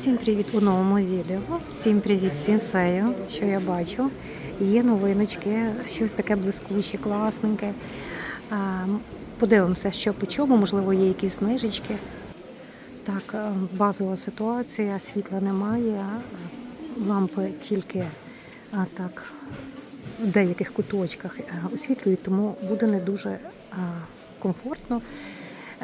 Всім привіт у новому відео. Всім привіт сінсею, що я бачу. Є новиночки, щось таке блискуче, класненьке. Подивимося, що по чому, можливо, є якісь знижечки. Так, е, базова ситуація, світла немає, лампи тільки так, в деяких куточках е, освітлюють, тому буде не дуже комфортно,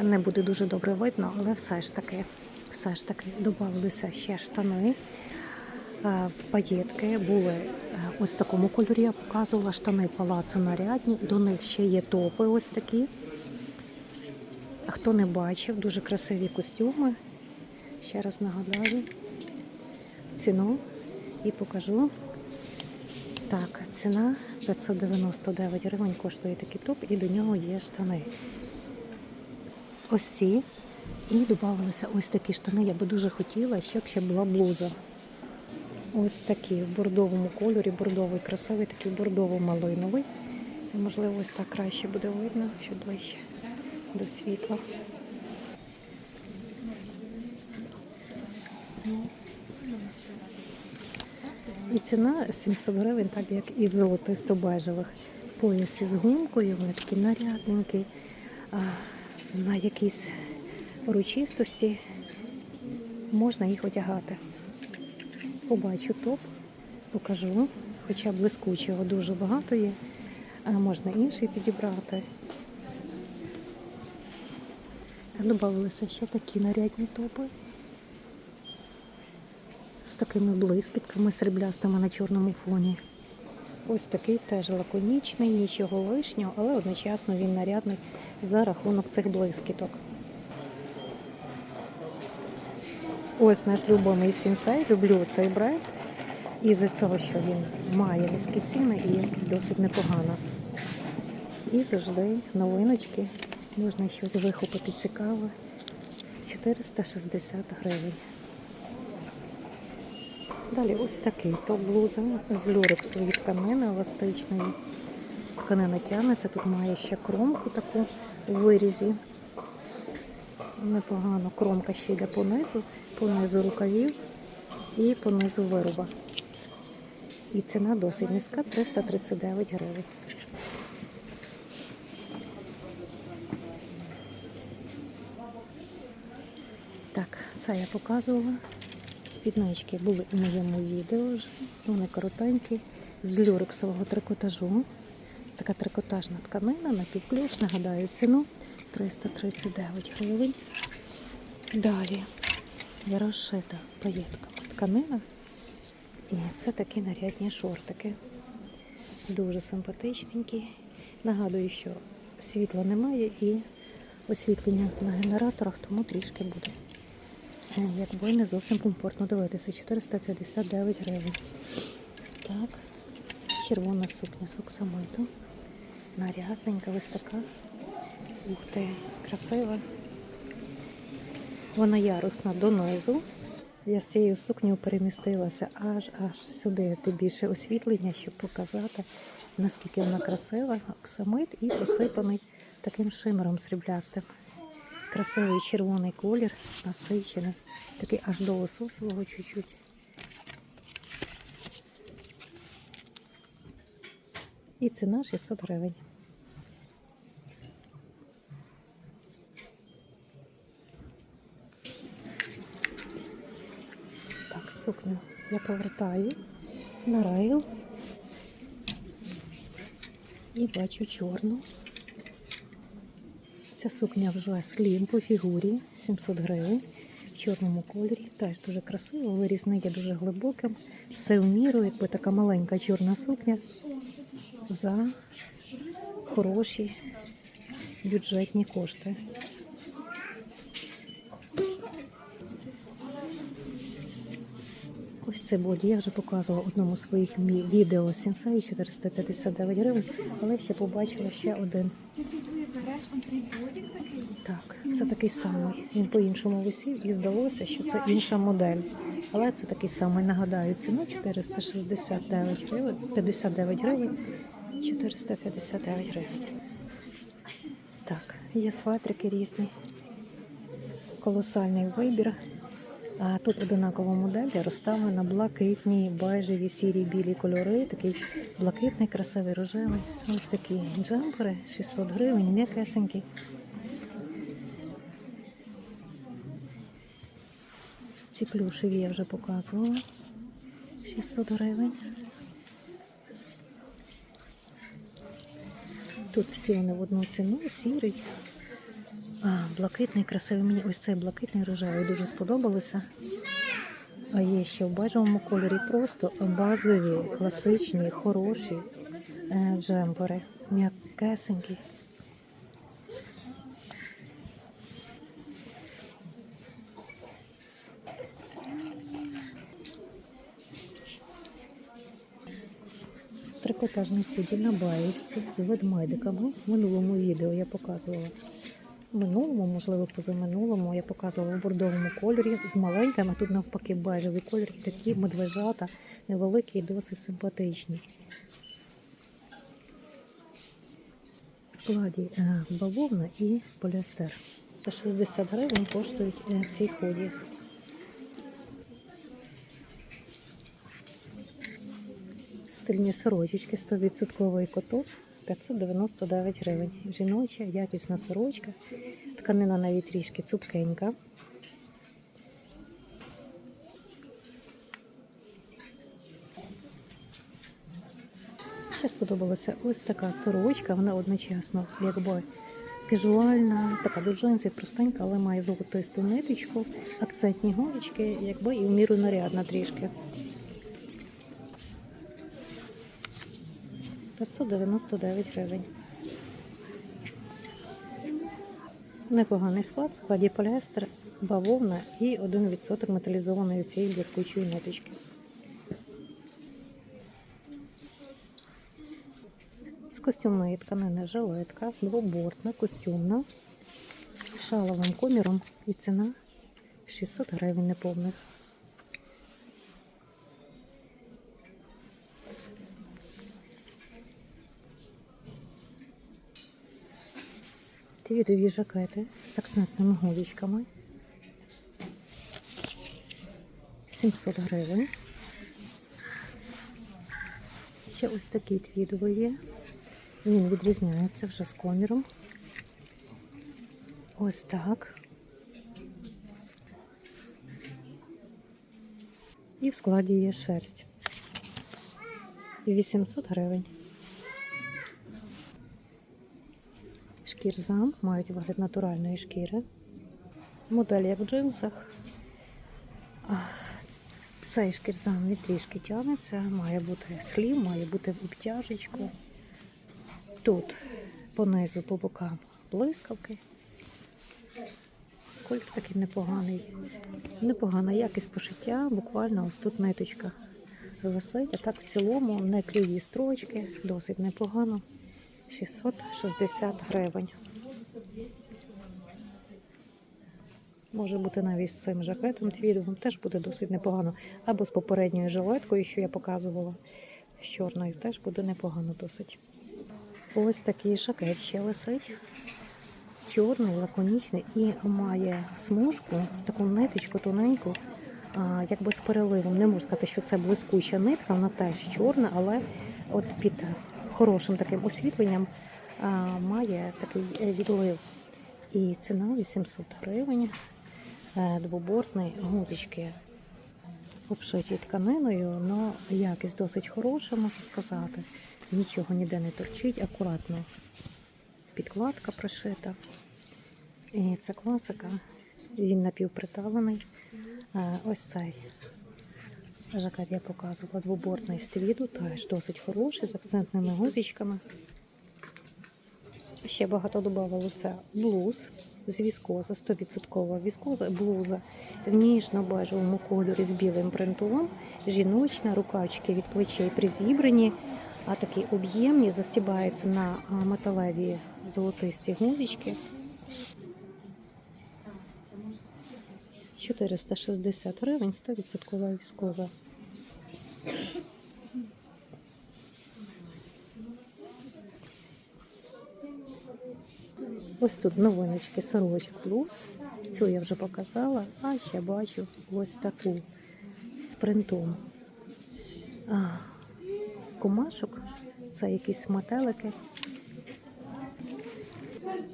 не буде дуже добре видно, але все ж таки, все ж таки додавалися ще штани. Е, В паєтки були е, ось такому кольорі. Я показувала штани палацу нарядні. До них ще є топи ось такі. Хто не бачив, дуже красиві костюми. Ще раз нагадаю ціну і покажу. Так, ціна 599 гривень коштує такий топ, і до нього є штани. Ось ці. І додавалися ось такі штани. Я би дуже хотіла, щоб ще була блуза. Ось такі в бордовому кольорі, бордовий красивий, такий бордово-малиновий. Можливо, ось так краще буде видно, що ближче до світла. І ціна 700 гривень, так як і в золотисто-бежевих. Поясі з гумкою, вони такі нарядненькі, на якісь урочистості можна їх одягати. Побачу топ, покажу, хоча блискучого дуже багато є, а можна інший підібрати. Добавилися ще такі нарядні топи з такими блискітками сріблястими на чорному фоні. Ось такий теж лаконічний, нічого лишнього, але одночасно він нарядний за рахунок цих блискіток. Ось наш любимий сінсей, люблю цей бренд. І за цього, що він має низькі ціни і якість досить непогана. І завжди новиночки, можна щось вихопити цікаве. 460 гривень. Далі ось такий топ-блуза з люрексової тканини еластичної. Тканина тягнеться, тут має ще кромку таку у вирізі. Непогано. Кромка ще йде понизу, понизу рукавів і понизу вируба. І ціна досить низька 339 гривень. Так, це я показувала. Спіднички були у моєму відео вже. Вони коротенькі, з люрексового трикотажу. Така трикотажна тканина на півключ. Нагадаю, ціну 339 гривень. Далі розшита паєтками тканина. І це такі нарядні шортики. Дуже симпатичненькі. Нагадую, що світла немає і освітлення на генераторах, тому трішки буде. Е, Якби не зовсім комфортно дивитися. 459 гривень. Так, червона сукня з оксамиту. Нарядненька, ось така. Ух ти, красива. Вона ярусна донизу. Я з цією сукнею перемістилася аж аж сюди, де більше освітлення, щоб показати, наскільки вона красива. Оксамит і посипаний таким шимером сріблястим. Красивий червоний колір, насичений, такий аж до лососового чуть-чуть. І ціна 600 гривень. Так, сукню я повертаю на райл і бачу чорну. Ця сукня вже слім по фігурі 700 гривень в чорному кольорі. Теж дуже красиво, виріз не є дуже глибоким. Все в міру, якби така маленька чорна сукня за хороші бюджетні кошти. Ось це боді. Я вже показувала в одному з своїх відео Сінсей 459 гривень, але ще побачила ще один. Так, це такий самий. Він по-іншому висів і здалося, що це інша модель. Але це такий самий, нагадаю, ціна 469 гривень, 59 гривень, 459 гривень. Так, є сватрики різні. Колосальний вибір. А тут одинакова модель розставлена блакитні, бежеві, сірі, білі кольори. Такий блакитний, красивий, рожевий. Ось такі джемпери, 600 гривень, м'якесенькі. Ці плюшеві я вже показувала. 600 гривень. Тут всі вони в одну ціну, сірий. Блакитний, красивий. Мені ось цей блакитний рожевий дуже сподобалося. А є ще в бежевому кольорі просто базові, класичні, хороші е, джемпери. М'якесенькі. Трикотажний худі на баєчці з ведмедиками. В минулому відео я показувала. Минулому, можливо, позаминулому, я показувала в бордовому кольорі з маленькими, а тут навпаки бежевий кольор, такі медвежата, невеликі і досить симпатичні. В складі е, бавовна і поліестер. За 60 гривень коштують е, ці худі. Стильні сорочечки 100% котон 599 гривень. Жіноча, якісна сорочка. Тканина навіть трішки цупкенька. Ще сподобалася ось така сорочка. Вона одночасно якби казуальна, така до джинсів простенька, але має золотисту ниточку, акцентні голочки, якби і в міру нарядна трішки. 599 гривень. Непоганий склад, в складі поліестер, бавовна і 1% металізованої цієї блискучої ниточки. З костюмної тканини жилетка, двобортна, костюмна, шаловим коміром і ціна 600 гривень неповних. Твідові жакети з акцентними гузичками. 700 гривень. Ще ось такий твідовий є. Він відрізняється вже з коміром. Ось так. І в складі є шерсть. 800 гривень. Шкірзам мають вигляд натуральної шкіри. Модель як в джинсах. Цей шкірзам він трішки тягнеться, має бути слів, має бути обтяжечку. Тут понизу по бокам блискавки. Кольт такий непоганий. Непогана якість пошиття, буквально ось тут ниточка висить. А так в цілому не криві строчки, досить непогано. 660 гривень. Може бути навіть з цим жакетом твідовим, теж буде досить непогано. Або з попередньою жилеткою, що я показувала, з чорною теж буде непогано досить. Ось такий жакет ще висить. Чорний, лаконічний і має смужку, таку ниточку тоненьку, якби з переливом. Не можу сказати, що це блискуча нитка, вона теж чорна, але от під хорошим таким освітленням має такий е, відлив. І ціна 800 гривень. Е, Двобортний гузочки обшиті тканиною, але якість досить хороша, можу сказати. Нічого ніде не торчить, акуратно підкладка прошита. І це класика. Він напівприталений. Е, Ось цей жакет я показувала двобортний з твіду, теж досить хороший, з акцентними гузичками. Ще багато додавалося блуз з віскоза, 100% віскоза, блуза в ніжно-бежевому кольорі з білим принтом, жіночна, рукавчики від плечей призібрані, а такі об'ємні, застібаються на металеві золотисті гузички. 460 гривень, 100% віскоза. Ось тут новиночки сорочок плюс Цю я вже показала, а ще бачу ось таку з принтом. А, комашок, це якісь метелики.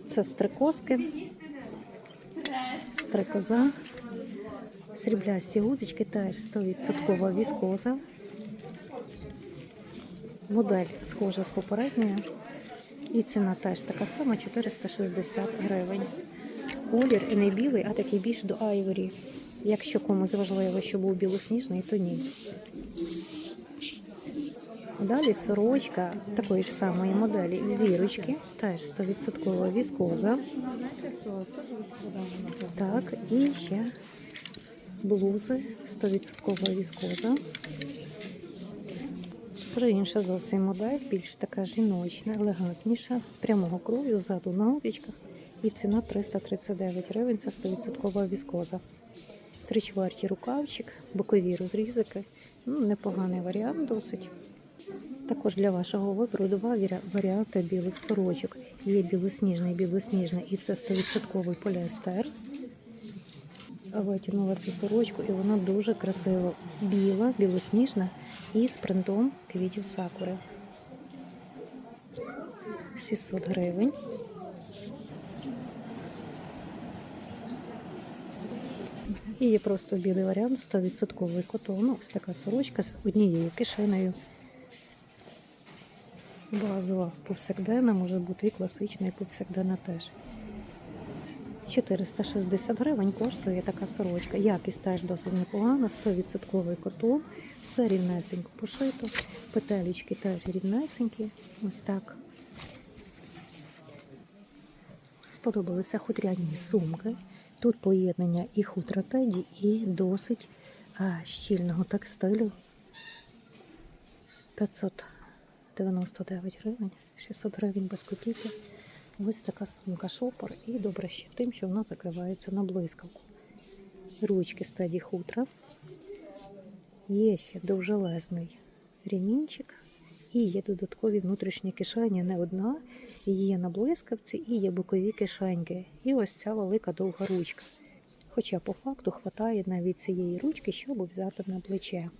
Це стрикоски, стрикоза, сріблясті гудзички, теж 100% віскоза. Модель схожа з попередньою. І ціна теж така сама 460 гривень. Колір не білий, а такий більш до айворі. Якщо комусь важливо, щоб був білосніжний, то ні. Далі сорочка такої ж самої моделі зірочки, теж 100% віскоза. Так, і ще блузи 100% віскоза. Вже інша зовсім модель, більш така жіночна, елегантніша, прямого крою, ззаду на гудзичках. І ціна 339 гривень, це 100% віскоза. Три чверті рукавчик, бокові розрізики. Ну, непоганий варіант досить. Також для вашого вибору два варіанти білих сорочок. Є білосніжний, білосніжний, і це 100% поліестер. Витягнула цю сорочку, і вона дуже красива. Біла, білосніжна і з принтом квітів сакури. 600 гривень. І є просто білий варіант 100% котону. Ось така сорочка з однією кишенею. Базова повсякденна, може бути і класична, і повсякденна теж. 460 гривень коштує така сорочка. Якість теж досить непогана, 100% котон, все рівнесенько пошито, петелечки теж рівнесенькі. Ось так. Сподобалися хутряні сумки. Тут поєднання і хутра теді, і досить а, щільного текстилю. 599 гривень, 600 гривень без копійки. Ось така сумка шопор і добре ще тим, що вона закривається на блискавку. Ручки стаді хутра. Є ще довжелезний ремінчик. І є додаткові внутрішні кишені, не одна. Є на блискавці і є бокові кишеньки. І ось ця велика довга ручка. Хоча по факту хватає навіть цієї ручки, щоб взяти на плече.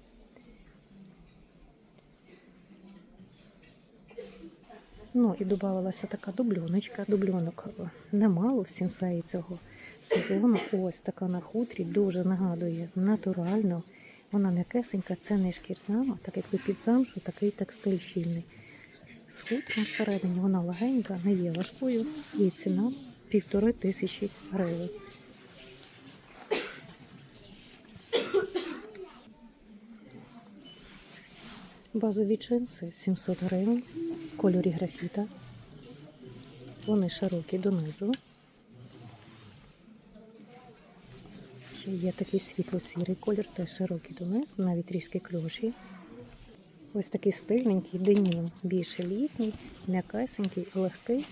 Ну і додавалася така дубльоночка. Дубльонок е, немало в сінсеї цього сезону. Ось така на хутрі, дуже нагадує натурально. Вона м'якесенька, це не шкірзама, так як ви під замшу, такий текстиль щільний. З хутром всередині вона легенька, не є важкою, і ціна півтори тисячі гривень. Базові джинси 700 гривень кольорі графіта. Вони широкі донизу. Ще є такий світло-сірий колір, теж широкий донизу, навіть трішки кльоші. Ось такий стильненький денім, більше літній, м'якесенький, легкий.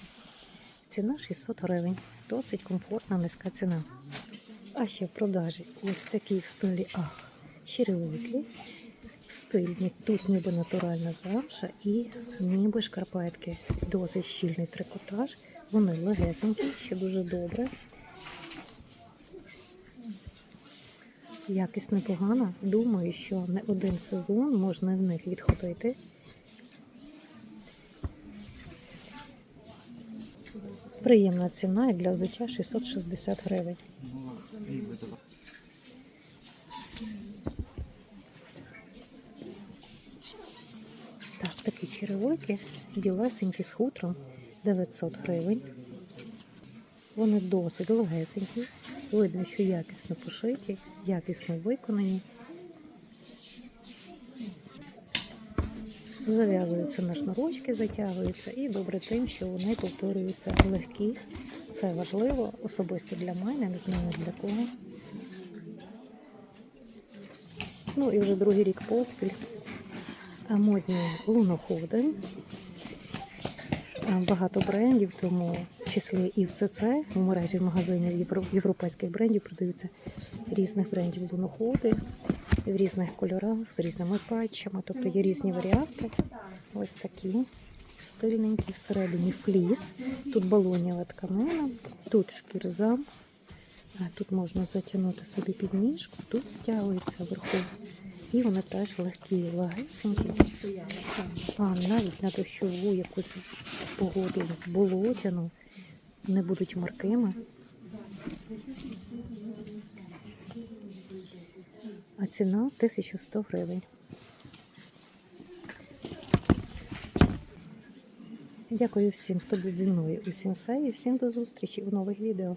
Ціна 600 гривень. Досить комфортна, низька ціна. А ще в продажі ось такі в стилі ах, черевики. Стильні, тут ніби натуральна замша і ніби шкарпетки. Досить щільний трикотаж. Вони легесенькі, ще дуже добре. Якість непогана. Думаю, що не один сезон можна в них відходити. Приємна ціна і для взуття 660 гривень. Так, такі черевики, білесенькі з хутром 900 гривень. Вони досить легесенькі. Видно, що якісно пошиті, якісно виконані. Зав'язуються на шнурочки, затягуються і добре тим, що вони повторюються легкі. Це важливо, особисто для мене, не знаю для кого. Ну і вже другий рік поспіль. Модні луноходи. Багато брендів, тому в числі і в ЦЦ, у мережі магазинів європейських брендів продаються різних брендів луноходи в різних кольорах, з різними патчами. Тобто є різні варіанти. Ось такі стильненькі, всередині фліс. Тут балоніва тканина, тут шкірза, тут можна затягнути собі підніжку, тут стягується вверху. І вони теж легкі, легесенькі. А навіть на дощову якусь погоду болотяну не будуть маркими. А ціна 1100 гривень. Дякую всім, хто був зі мною у Сінсеї. Всім до зустрічі у нових відео.